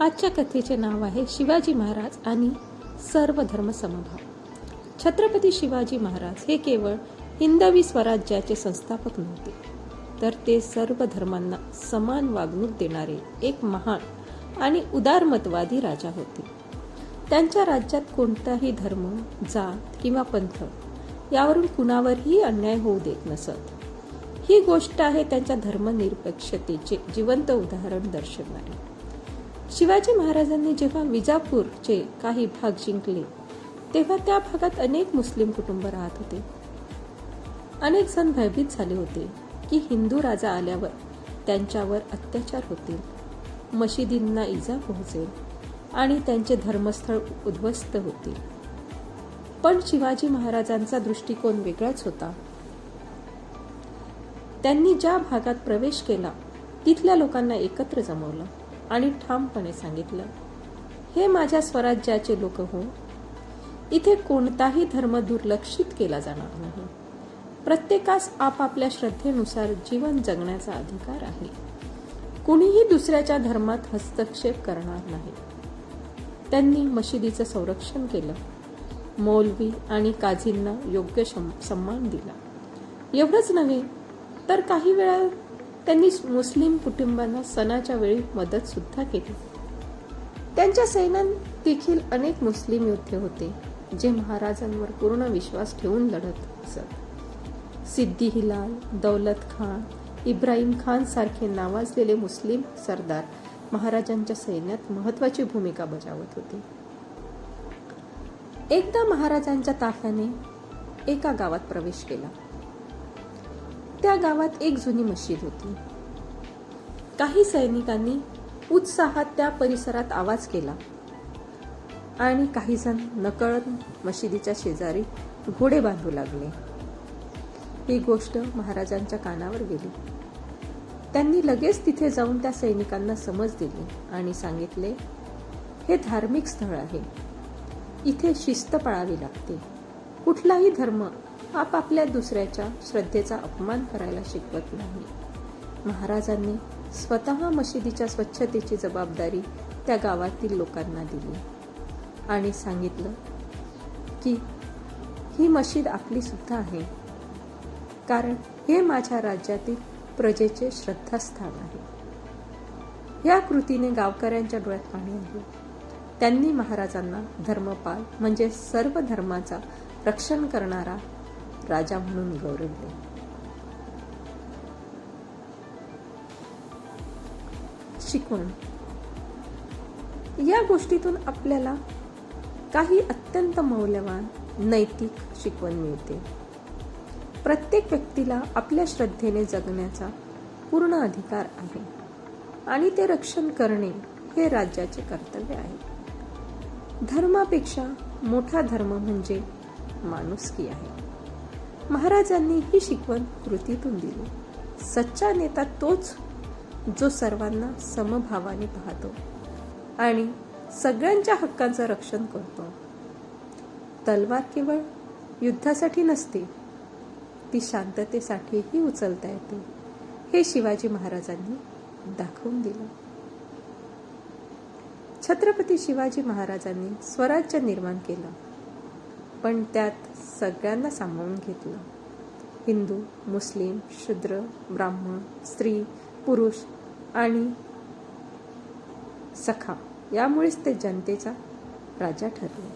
आजच्या कथेचे नाव आहे शिवाजी महाराज आणि सर्व धर्म समभाव. छत्रपती शिवाजी महाराज हे केवळ हिंदवी स्वराज्याचे संस्थापक नव्हते तर ते सर्व धर्मांना समान वागणूक देणारे एक महान आणि उदारमतवादी राजा होते. त्यांच्या राज्यात कोणताही धर्म जात किंवा पंथ यावरून कुणावरही अन्याय होऊ देत नसत. ही गोष्ट आहे त्यांच्या धर्मनिरपेक्षतेचे जिवंत उदाहरण दर्शवणारी. शिवाजी महाराजांनी जेव्हा विजापूरचे काही भाग जिंकले तेव्हा त्या भागात अनेक मुस्लिम कुटुंब राहत होते. अनेक जण भयभीत झाले होते की हिंदू राजा आल्यावर त्यांच्यावर अत्याचार होतील मशिदींना इजा पोहोचेल आणि त्यांचे धर्मस्थळ उद्ध्वस्त होतील. पण शिवाजी महाराजांचा दृष्टिकोन वेगळाच होता. त्यांनी ज्या भागात प्रवेश केला तिथल्या लोकांना एकत्र जमवलं. आणि ठामपणे सांगितलं हे माझ्या स्वराज्याचे लोक हो इथे कोणताही धर्म दुर्लक्षित केला जाणार नाही. प्रत्येकास आपापल्या श्रद्धेनुसार जीवन जगण्याचा अधिकार आहे. कुणीही दुसऱ्याच्या धर्मात हस्तक्षेप करणार नाही. त्यांनी मशिदीचं संरक्षण केलं. मौलवी आणि काझींना योग्य सन्मान दिला. एवढंच नव्हे तर काही वेळा त्यांनी मुस्लिम कुटुंबांना सणाच्या वेळी मदत सुद्धा केली. त्यांच्या सैन्यात देखील अनेक मुस्लिम योद्धे होते जे महाराजांवर पूर्ण विश्वास ठेवून लढत असत. सिद्दी हिलाल दौलत खान इब्राहिम खान सारखे नावाजलेले मुस्लिम सरदार महाराजांच्या सैन्यात महत्वाची भूमिका बजावत होते. एकदा महाराजांच्या ताफ्याने एका गावात प्रवेश केला. त्या गावात एक जुनी मशीद होती. काही सैनिकांनी उत्साहात त्या परिसरात आवाज केला. आणि काही जण नकळत मशिदीच्या शेजारी घोडे बांधू लागले. ही गोष्ट महाराजांच्या कानावर गेली. त्यांनी लगेच तिथे जाऊन त्या सैनिकांना समज दिली आणि सांगितले हे धार्मिक स्थळ आहे. इथे शिस्त पाळावी लागते. कुठलाही धर्म आपापल्या दुसऱ्याच्या श्रद्धेचा अपमान करायला शिकवत नाही. महाराजांनी स्वतः मशिदीच्या स्वच्छतेची जबाबदारी त्या गावातील लोकांना दिली आणि सांगितलं की ही मशीद आपली सुद्धा आहे. कारण हे माझ्या राज्यातील प्रजेचे श्रद्धास्थान आहे. या कृतीने गावकऱ्यांच्या डोळ्यात पाणी आले. त्यांनी महाराजांना धर्मपाल म्हणजे सर्व धर्माचा रक्षण करणारा राजा म्हणून गौरवले शिकवण या गोष्टीतून आपल्याला काही अत्यंत मौल्यवान नैतिक शिकवण मिळते. प्रत्येक व्यक्तीला आपल्या श्रद्धेने जगण्याचा पूर्ण अधिकार आहे आणि ते रक्षण करणे हे राज्याचे कर्तव्य आहे. धर्मापेक्षा मोठा धर्म म्हणजे माणुसकी आहे. महाराजांनी ही शिकवण कृतीतून दिली. सच्चा नेता तोच जो सर्वांना समभावाने पाहतो आणि सगळ्यांच्या हक्कांचं रक्षण करतो. तलवार केवळ युद्धासाठी नसते ती शांततेसाठीही उचलता येते हे शिवाजी महाराजांनी दाखवून दिलं. छत्रपती शिवाजी महाराजांनी स्वराज्य निर्माण केलं. पण त्यात सगळ्यांना सामावून घेतलं. हिंदू मुस्लिम शूद्र ब्राह्मण स्त्री पुरुष आणि सखा. यामुळेच ते जनतेचा राजा ठरले.